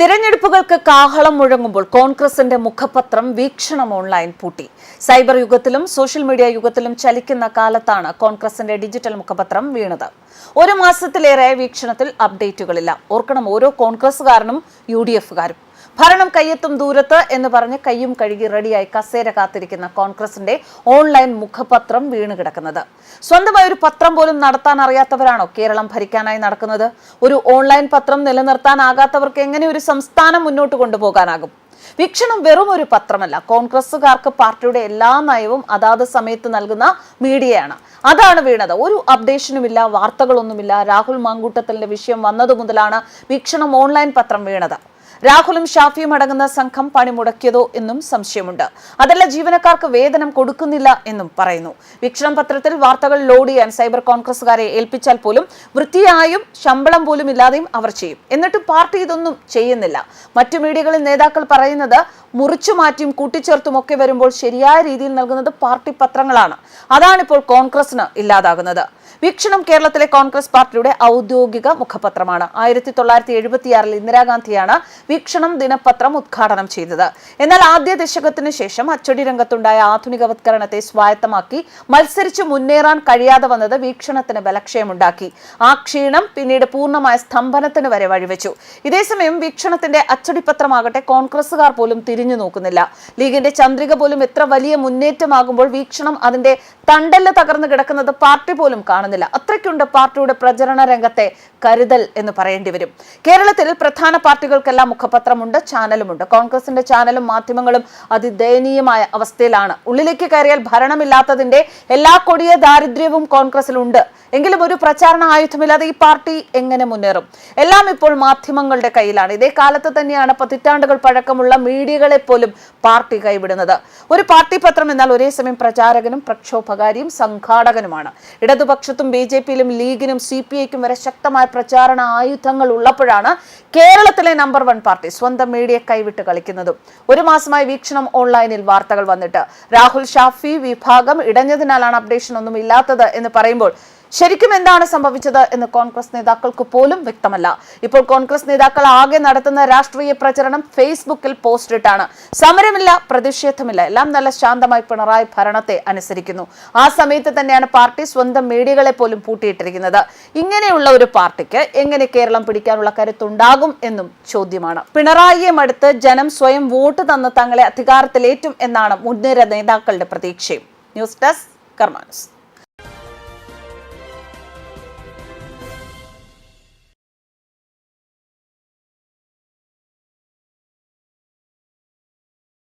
തിരഞ്ഞെടുപ്പുകൾക്ക് കാഹളം മുഴങ്ങുമ്പോൾ കോൺഗ്രസിന്റെ മുഖപത്രം വീക്ഷണം ഓൺലൈൻ പൂട്ടി. സൈബർ യുഗത്തിലും സോഷ്യൽ മീഡിയ യുഗത്തിലും ചലിക്കുന്ന കാലത്താണ് കോൺഗ്രസിന്റെ ഡിജിറ്റൽ മുഖപത്രം വീണത്. ഒരു മാസത്തിലേറെ വീക്ഷണത്തിൽ അപ്ഡേറ്റുകളില്ല. ഓർക്കണം ഓരോ കോൺഗ്രസുകാരനും യു ഡി എഫുകാരും. ഭരണം കയ്യെത്തും ദൂരത്ത് എന്ന് പറഞ്ഞ് കയ്യും കഴുകി റെഡിയായി കസേര കാത്തിരിക്കുന്ന കോൺഗ്രസിന്റെ ഓൺലൈൻ മുഖപത്രം വീണ് കിടക്കുന്നത് സ്വന്തമായി ഒരു പത്രം പോലും നടത്താൻ അറിയാത്തവരാണോ കേരളം ഭരിക്കാനായി നടക്കുന്നത്? ഒരു ഓൺലൈൻ പത്രം നിലനിർത്താനാകാത്തവർക്ക് എങ്ങനെ ഒരു സംസ്ഥാനം മുന്നോട്ട് കൊണ്ടുപോകാനാകും? വീക്ഷണം വെറും ഒരു പത്രമല്ല. കോൺഗ്രസുകാർക്ക് പാർട്ടിയുടെ എല്ലാ നയവും അതാത് സമയത്ത് നൽകുന്ന മീഡിയയാണ്. അതാണ് വീണത്. ഒരു അപ്ഡേഷനുമില്ല വാർത്തകളൊന്നുമില്ല. രാഹുൽ മാങ്കൂട്ടത്തലിന്റെ വിഷയം വന്നതു മുതലാണ് വീക്ഷണം ഓൺലൈൻ പത്രം വീണത്. രാഹുലും ഷാഫിയും അടങ്ങുന്ന സംഘം പണിമുടക്കിയതോ എന്നും സംശയമുണ്ട്. അതല്ല ജീവനക്കാർക്ക് വേതനം കൊടുക്കുന്നില്ല എന്നും പറയുന്നു. വീക്ഷണം പത്രത്തിൽ വാർത്തകൾ ലോഡ് ചെയ്യാൻ സൈബർ കോൺഗ്രസുകാരെ ഏൽപ്പിച്ചാൽ പോലും വൃത്തിയായും ശമ്പളം പോലും ഇല്ലാതെയും അവർ ചെയ്യും. എന്നിട്ടും പാർട്ടി ഇതൊന്നും ചെയ്യുന്നില്ല. മറ്റു മീഡിയകളിൽ നേതാക്കൾ പറയുന്നത് മുറിച്ചു മാറ്റിയും കൂട്ടിച്ചേർത്തും ഒക്കെ വരുമ്പോൾ ശരിയായ രീതിയിൽ നൽകുന്നത് പാർട്ടി പത്രങ്ങളാണ്. അതാണിപ്പോൾ കോൺഗ്രസിന് ഇല്ലാതാകുന്നത്. വീക്ഷണം കേരളത്തിലെ കോൺഗ്രസ് പാർട്ടിയുടെ ഔദ്യോഗിക മുഖപത്രമാണ്. ആയിരത്തി തൊള്ളായിരത്തി എഴുപത്തിയാറിൽ ഇന്ദിരാഗാന്ധിയാണ് വീക്ഷണം ദിനപത്രം ഉദ്ഘാടനം ചെയ്തത്. എന്നാൽ ആദ്യ ദശകത്തിന് ശേഷം അച്ചടി രംഗത്തുണ്ടായ ആധുനികവത്കരണത്തെ സ്വായത്തമാക്കി മത്സരിച്ച് മുന്നേറാൻ കഴിയാതെ വന്നത് വീക്ഷണത്തിന് ബലക്ഷയമുണ്ടാക്കി. ആ ക്ഷീണം പിന്നീട് പൂർണമായ സ്തംഭനത്തിന് വരെ വഴിവെച്ചു. ഇതേസമയം വീക്ഷണത്തിന്റെ അച്ചടിപത്രമാകട്ടെ കോൺഗ്രസുകാർ പോലും തിരിഞ്ഞു നോക്കുന്നില്ല. ലീഗിന്റെ ചന്ദ്രിക പോലും എത്ര വലിയ മുന്നേറ്റമാകുമ്പോൾ വീക്ഷണം അതിന്റെ തണ്ടൽ തകർന്നു കിടക്കുന്നത് പാർട്ടി പോലും കാണുന്നില്ല. അത്രയ്ക്കുണ്ട് പാർട്ടിയുടെ പ്രചരണ രംഗത്തെ കരുതൽ എന്ന് പറയേണ്ടി വരും. കേരളത്തിൽ പ്രധാന പാർട്ടികൾക്കെല്ലാം മുഖപത്രമുണ്ട് ചാനലുമുണ്ട്. കോൺഗ്രസിന്റെ ചാനലും മാധ്യമങ്ങളും അതിദയനീയമായ അവസ്ഥയിലാണ്. ഉള്ളിലേക്ക് കയറിയാൽ ഭരണമില്ലാത്തതിന്റെ എല്ലാ കൊടിയ ദാരിദ്ര്യവും കോൺഗ്രസിലുണ്ട്. എങ്കിലും ഒരു പ്രചാരണ ആയുധമില്ലാതെ ഈ പാർട്ടി എങ്ങനെ മുന്നേറും? എല്ലാം ഇപ്പോൾ മാധ്യമങ്ങളുടെ കയ്യിലാണ്. ഇതേ കാലത്ത് തന്നെയാണ് പതിറ്റാണ്ടുകൾ പഴക്കമുള്ള മീഡിയകളെ പോലും പാർട്ടി കൈവിടുന്നത്. ഒരു പാർട്ടി പത്രം എന്നാൽ ഒരേ സമയം പ്രചാരകനും പ്രക്ഷോഭകാരിയും സംഘാടകനുമാണ്. ഇടതുപക്ഷത്തും ബി ജെ പിയിലും ലീഗിനും സി പി ഐക്കും വരെ ശക്തമായ പ്രചാരണ ആയുധങ്ങൾ ഉള്ളപ്പോഴാണ് കേരളത്തിലെ നമ്പർ വൺ പാർട്ടി സ്വന്തം മീഡിയ കൈവിട്ട് കളിക്കുന്നതും. ഒരു മാസമായി വീക്ഷണം ഓൺലൈനിൽ വാർത്തകൾ വന്നിട്ട്. രാഹുൽ ഷാഫി വിഭാഗം ഇടഞ്ഞതിനാലാണ് അപ്ഡേഷൻ ഒന്നും ഇല്ലാത്തത് എന്ന് പറയുമ്പോൾ ശരിക്കും എന്താണ് സംഭവിച്ചത് എന്ന് കോൺഗ്രസ് നേതാക്കൾക്ക് പോലും വ്യക്തമല്ല. ഇപ്പോൾ കോൺഗ്രസ് നേതാക്കൾ ആകെ നടത്തുന്ന രാഷ്ട്രീയ പ്രചരണം ഫേസ്ബുക്കിൽ പോസ്റ്റ് ഇട്ടാണ് സമരമില്ല പ്രതിഷേധമില്ല. എല്ലാം നല്ല ശാന്തമായി പിണറായി ഭരണത്തെ അനുസരിക്കുന്നു. ആ സമയത്ത് തന്നെയാണ് പാർട്ടി സ്വന്തം മീഡിയകളെ പോലും പൂട്ടിയിട്ടിരിക്കുന്നത്. ഇങ്ങനെയുള്ള ഒരു പാർട്ടിക്ക് എങ്ങനെ കേരളം പിടിക്കാനുള്ള കരുത്തുണ്ടാകും എന്നും ചോദ്യമാണ്. പിണറായിയെ മടുത്ത് ജനം സ്വയം വോട്ട് തന്ന് തങ്ങളെ അധികാരത്തിലേറ്റും എന്നാണ് മുൻനിര നേതാക്കളുടെ പ്രതീക്ഷയും. News desk കർമാനസ്